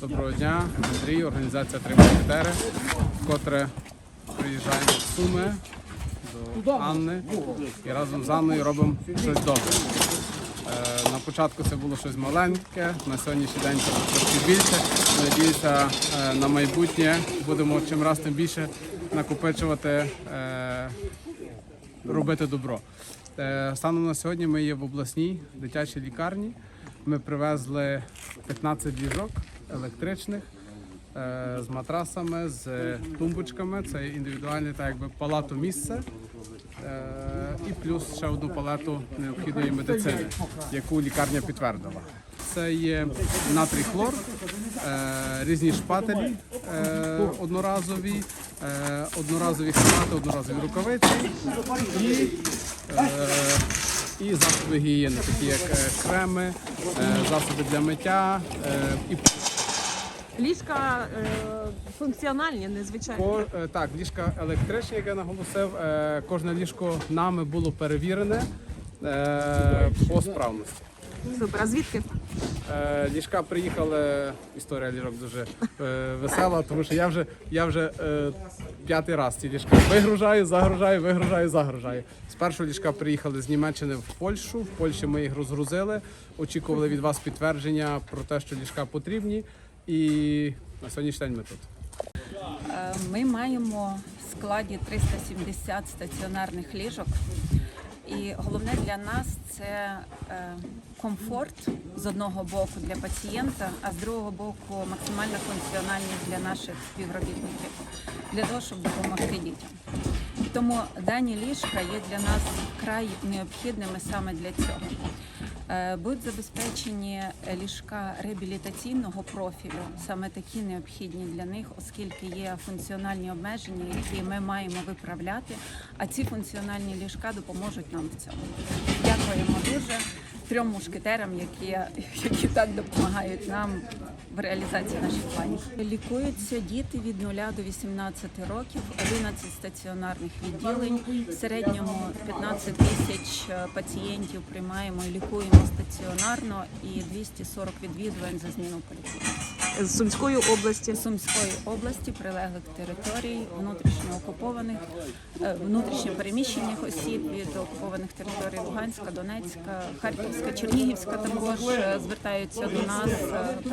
Доброго дня, Андрій, організація «Три мушкетери», вкотре приїжджаємо в Суми до Анни і разом з Анною робимо щось добре. Е, На початку це було щось маленьке, на сьогоднішній день це трошки більше. Надіюся, е, на майбутнє будемо чим раз тим більше накопичувати, е, робити добро. Станом на сьогодні ми є в обласній дитячій лікарні. Ми привезли 15 ліжок електричних е, з матрасами, з тумбочками. Це індивідуальне так якби палату місце. Е, І плюс ще одну палату необхідної медицини, яку лікарня підтвердила. Це є натрій хлор, е, різні шпателі одноразові, одноразові халати, одноразові рукавиці і і засоби гігієни, такі як креми, засоби для миття і Ліжка е, функціональні, незвичайні. ко- е, так, ліжка електричні, як я наголосив. е, Кожне ліжко нами було перевірене е, по справності. Супер. А звідки? Е, Ліжка приїхали. Історія ліжок дуже е, весела, тому що я вже я вже е, п'ятий раз ці ліжка вигружаю, загружаю, вигружаю, загружаю. Спершу ліжка приїхали з Німеччини в Польщу. В Польщі ми їх розгрузили. Очікували від вас підтвердження про те, що ліжка потрібні. І на сьогоднішній день ми тут. Е, Ми маємо в складі 370 стаціонарних ліжок. І головне для нас це е, комфорт з одного боку для пацієнта, а з другого боку максимальна функціональність для наших співробітників для того, щоб допомогти дітям. Тому дані ліжка є для нас край необхідними саме для цього. Е, Будуть забезпечені ліжка реабілітаційного профілю, саме такі необхідні для них, оскільки є функціональні обмеження, які ми маємо виправляти. А ці функціональні ліжка допоможуть нам в цьому. Дякуємо дуже трьом мушкетерам, які, які так допомагають нам в реалізації наших планів. Лікуються діти від 0 до 18 років, 11 стаціонарних відділень. В середньому 15 тисяч е, пацієнтів приймаємо і лікуємо стаціонарно і 240 відвідувань за зміну поліклініки. З Сумської області. Сумської області, прилеглих територій, внутрішньо окупованих, е, внутрішньо переміщених осіб від окупованих територій Луганська, Донецька, Харківська, Чернігівська також е, звертаються до нас е,